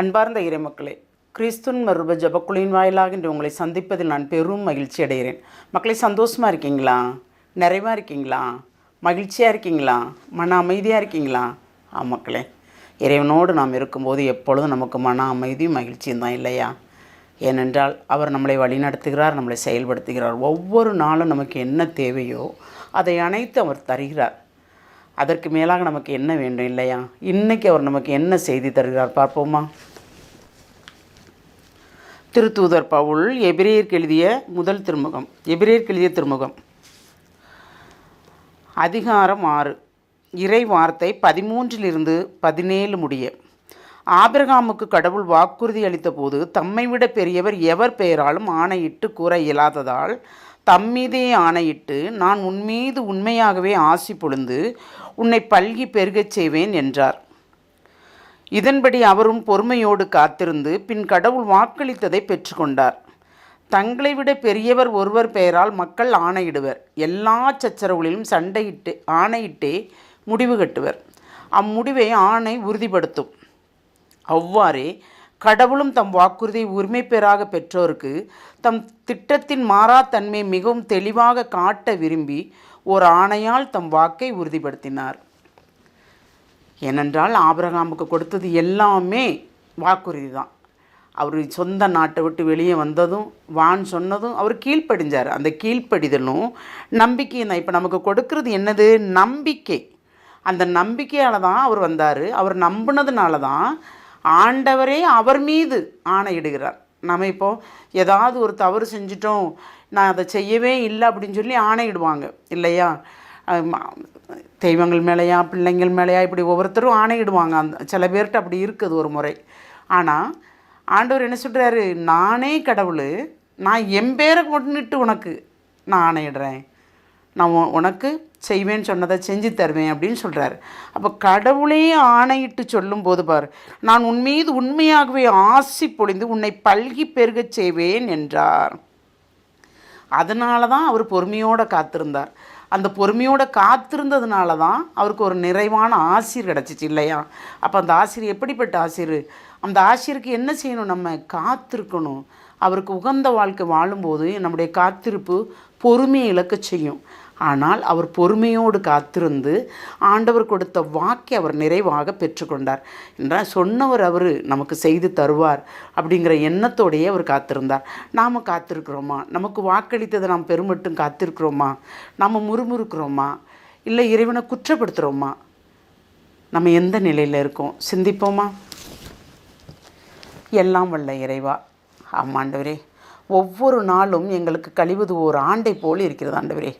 அன்பார்ந்த இறைமக்களே கிறிஸ்துன் மருப ஜபக்குழியின் வாயிலாக இன்று உங்களை சந்திப்பதில் நான் பெரும் மகிழ்ச்சி அடைகிறேன். மக்களை சந்தோஷமாக இருக்கீங்களா? நிறைவாக இருக்கீங்களா? மகிழ்ச்சியாக இருக்கீங்களா? மன அமைதியாக இருக்கீங்களா? ஆ மக்களே இறைவனோடு நாம் இருக்கும்போது எப்பொழுதும் நமக்கு மன அமைதியும் மகிழ்ச்சியும் தான் இல்லையா? ஏனென்றால் அவர் நம்மளை வழிநடத்துகிறார் நம்மளை செயல்படுத்துகிறார். ஒவ்வொரு நாளும் நமக்கு என்ன தேவையோ அதை அனைத்து அவர் தருகிறார். அதற்கு மேலாக நமக்கு என்ன வேண்டும் இல்லையா? இன்னைக்கு அவர் நமக்கு என்ன செய்தி தருகிறார் பார்ப்போமா? திருத்தூதர் பவுல் எபிரேயருக்கு எழுதிய முதல் திருமுகம் எபிரேயருக்கு எழுதிய திருமுகம். அதிகாரம் ஆறு. இறை வார்த்தை பதிமூன்றிலிருந்து பதினேழு முடிய. ஆபிரகாமுக்கு கடவுள் வாக்குறுதி அளித்த போது தம்மை விட பெரியவர் எவர் பெயராலும் ஆணையிட்டு கூற இயலாததால் தம்மீதே ஆணையிட்டு நான் உன்மீது உண்மையாகவே ஆசி பொழுந்து உன்னை பல்கி பெருகச் செய்வேன் என்றார். இதன்படி அவரும் பொறுமையோடு காத்திருந்து பின் கடவுள் வாக்களித்ததை பெற்றுக்கொண்டார். தங்களை விட பெரியவர் ஒருவர் பெயரால் மக்கள் ஆணையிடுவர். எல்லா சச்சரவுகளிலும் சண்டையிட்டு ஆணையிட்டே முடிவு கட்டுவர். அம்முடிவை ஆணை உறுதிப்படுத்தும். அவ்வாறே கடவுளும் தம் வாக்குறுதியை உரிமை பெறாக பெற்றோருக்கு தம் திட்டத்தின் மாறாத்தன்மையை மிகவும் தெளிவாக காட்ட விரும்பி ஒரு ஆணையால் தம் வாக்கை உறுதிப்படுத்தினார். ஏனென்றால் ஆபிரகாமுக்கு கொடுத்தது எல்லாமே வாக்குறுதி தான் அவர் சொந்த நாட்டை விட்டு வெளியே வந்ததும் வான் சொன்னதும் அவர் கீழ்ப்படிஞ்சார். அந்த கீழ்ப்படிதலும் நம்பிக்கையும் தான். இப்போ நமக்கு கொடுக்கறது என்னது? நம்பிக்கை. அந்த நம்பிக்கையால் தான் அவர் வந்தார். அவர் நம்பினதுனால தான் ஆண்டவரே அவர் மீது ஆணையிடுகிறார். நம்ம இப்போது ஏதாவது ஒரு தவறு செஞ்சிட்டோம் நான் அதை செய்யவே இல்லை அப்படின்னு சொல்லி ஆணையிடுவாங்க இல்லையா? தெய்வங்கள் மேலேயா பிள்ளைங்கள் மேலேயா இப்படி ஒவ்வொருத்தரும் ஆணையிடுவாங்க. அந்த சில பேர்கிட்ட அப்படி இருக்குது ஒரு முறை. ஆனால் ஆண்டவர் என்ன சொல்கிறாரு நானே கடவுள் நான் என் பேரை கொண்டுட்டு உனக்கு நான் ஆணையிடுறேன். நான் உனக்கு செய்வேன்னு சொன்னதை செஞ்சு தருவேன் அப்படின்னு சொல்கிறாரு அப்போ கடவுளே ஆணையிட்டு சொல்லும்போது பார் நான் உன் மீது உண்மையாகவே ஆசி பொழிந்து உன்னை பல்கி பெருகச் செய்வேன் என்றார். அதனால தான் அவர் பொறுமையோடு காத்திருந்தார். அந்த பொறுமையோடு காத்திருந்ததுனால தான் அவருக்கு ஒரு நிறைவான ஆசிர் கிடச்சிச்சு இல்லையா? அப்போ அந்த ஆசிரியர் எப்படிப்பட்ட ஆசிரியர்? அந்த ஆசிரியருக்கு என்ன செய்யணும்? நம்ம காத்திருக்கணும். அவருக்கு உகந்த வாழ்க்கை வாழும்போது நம்முடைய காத்திருப்பு பொறுமையை இழக்கச் செய்யும். ஆனால் அவர் பொறுமையோடு காத்திருந்து ஆண்டவர் கொடுத்த வாக்கை அவர் நிறைவாக பெற்றுக்கொண்டார். என்றால் சொன்னவர் அவர் நமக்கு செய்து தருவார் அப்படிங்கிற எண்ணத்தோடையே அவர் காத்திருந்தார். நாம் காத்திருக்கிறோமா? நமக்கு வாக்களித்ததை நாம் பெருமட்டும் காத்திருக்கிறோமா? நாம் முறுமுறுக்கிறோமா? இல்லை இறைவனை குற்றப்படுத்துகிறோமா நம்ம எந்த நிலையில் இருக்கோம்? சிந்திப்போமா? எல்லாம் வல்ல இறைவா. ஆமாண்டவரே. ஒவ்வொரு நாளும் எங்களுக்கு கழிவது ஓர் ஆண்டை போல் இருக்கிறது ஆண்டவரே.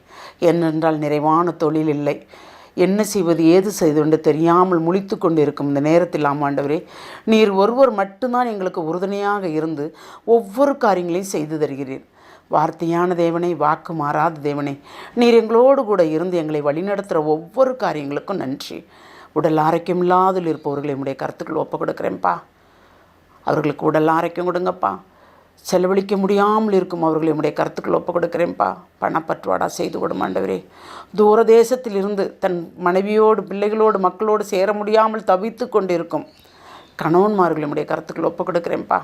ஏனென்றால் நிறைவான தொழில் இல்லை. என்ன செய்வது ஏது செய்வது தெரியாமல் முழித்து கொண்டு இருக்கும் இந்த நேரத்தில் ஆமாண்டவரே நீர் ஒருவர் மட்டும்தான் எங்களுக்கு உறுதுணையாக இருந்து ஒவ்வொரு காரியங்களையும் செய்து தருகிறீர். வார்த்தையான தேவனை வாக்கு மாறாத தேவனை. நீர் எங்களோடு கூட இருந்து எங்களை வழிநடத்துகிற ஒவ்வொரு காரியங்களுக்கும் நன்றி. உடல் ஆரோக்கியம் இல்லாதில் இருப்பவர்களை உடைய கருத்துக்கள் ஒப்பு கொடுக்குறேன்ப்பா அவர்களுக்கு உடல் ஆரோக்கியம் கொடுங்கப்பா. செலவழிக்க முடியாமல் இருக்கும் அவர்களை. உடைய கருத்துக்கள் ஒப்பு கொடுக்குறேன்ப்பா பணப்பற்றுவாடா செய்து கொடுமாண்டவரே தூர தேசத்திலிருந்து தன் மனைவியோடு பிள்ளைகளோடு மக்களோடு சேர முடியாமல் தவித்து கொண்டிருக்கும் கணவன்மார்களுடைய கருத்துக்கள் ஒப்பு கொடுக்குறேன்ப்பா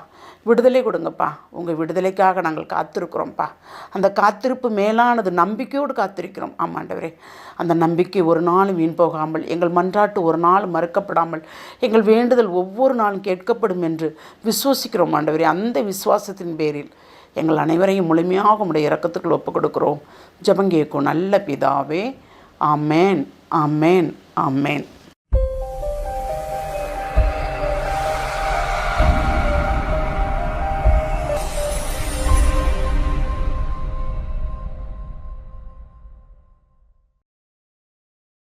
விடுதலை கொடுங்கப்பா. உங்கள் விடுதலைக்காக நாங்கள் காத்திருக்கிறோம்ப்பா. அந்த காத்திருப்பு மேலானது நம்பிக்கையோடு காத்திருக்கிறோம். ஆமாண்டவரே அந்த நம்பிக்கை ஒரு நாளும் வீண் போகாமல் எங்கள் மன்றாட்டு ஒரு நாள் மறுக்கப்படாமல் எங்கள் வேண்டுதல் ஒவ்வொரு நாளும் கேட்கப்படும் என்று விசுவசிக்கிறோம் ஆண்டவரே. அந்த விசுவாசத்தின் பேரில் எங்கள் அனைவரையும் முழுமையாக உடைய இறக்கத்துக்குள் ஒப்புக் கொடுக்குறோம் ஜபங்கேக்கும் நல்ல பிதாவே. ஆமேன் ஆமேன் ஆமேன்.